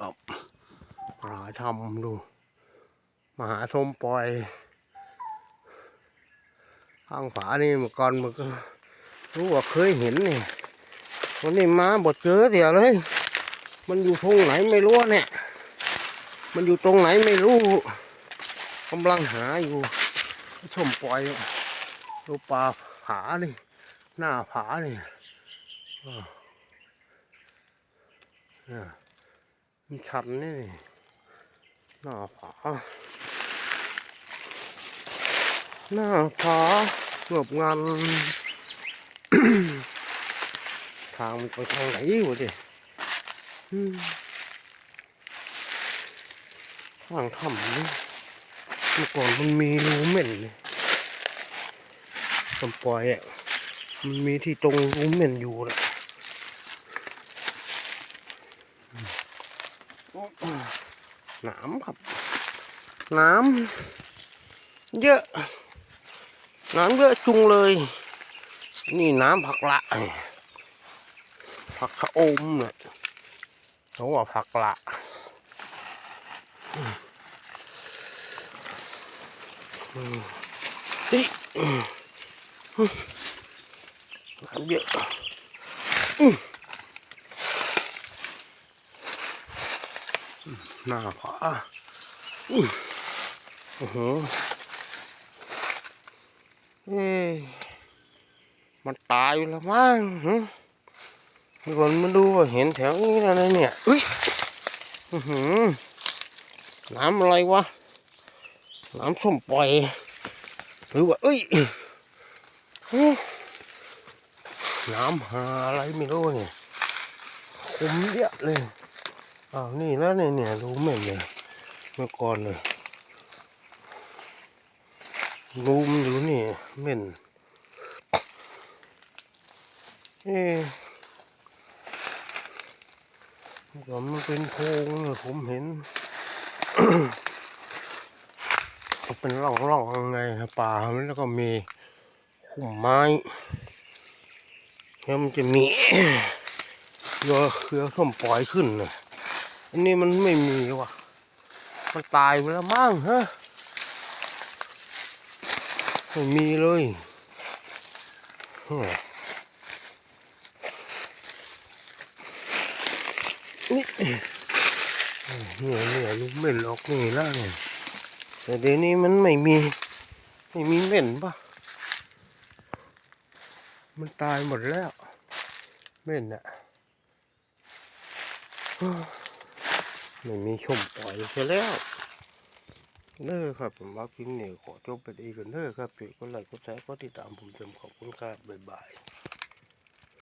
ครับหาทำดู มหาชมปล่อย ข้างฝานี่เมื่อก่อนมันก็ รู้ว่าเคยเห็นนี่วันนี้มาบดเจอเดี๋ยวเลย มันอยู่ตรงไหนไม่รู้เนี่ย มันอยู่ตรงไหนไม่รู้กำลังหาอยู่ ชมปล่อยดูปลาผานี่หน้าผานี่อ้าวเนี่ย มีชันนี่หน้าผาหน้าผาเงบงานทางมันไปทางไหนวะดิทางถ้ำนี่เมื่อก่อนมันมีรูเหม็นนี่ตำปล่อยอะมันมีที่ตรงรูเหม็นอยู่แหละ น้ำครับน้ำเยอะน้ำเยอะจุงเลย นี่น้ำผักละผักชะอมเนี่ยเขาว่าผักละอืมอืมอืมอืมน้ำเยอะอืมอืม หน้าผาอืมโอ้โหเอ๊มันตายอยู่แล้วมั้งหึมีคนมาดูว่าเห็นแถวนี้แล้วเนี่ยอุ้ยอือหือน้ำอะไรวะ น้ำส้มปล่อย หรือว่าเอ้ยน้ำหาอะไรไม่รู้เนี่ย คุมเยอะเลย อ้าวนี่แล้วเนี่ยเนี่ยรู้ไหมเนี่ยเมื่อก่อนเลยรูมนอยู่นี่เหม็นเอ๊ะก็มันเป็นโพรงเนี่ยผมเห็นมันเป็นร่องร่องๆไงป่าแล้วก็มีหุ่มไม้แล้วมันจะมีเครือเครือส้มปล่อยขึ้นนะ อันนี้มันไม่มีว่ะ มันตายไปแล้วมั้งฮะไม่มีเลยนี่เนี่ยเนี่ยลูกเหม็นออกนี่ล้วเนี่ยแต่เดี๋ยวนี้มันไม่มี ไม่มีเหม็นปะมันตายหมดแล้วเหม็นอะ ไม่มีชมปล่อยเสียแล้วเน้อครับผมว่าพิงนี่ขอจบไปดีกันเน้อครับพี่ก็ไลค์ก็แชร์ก็ติดตามผมจมขอบคุณครับบ๊ายบาย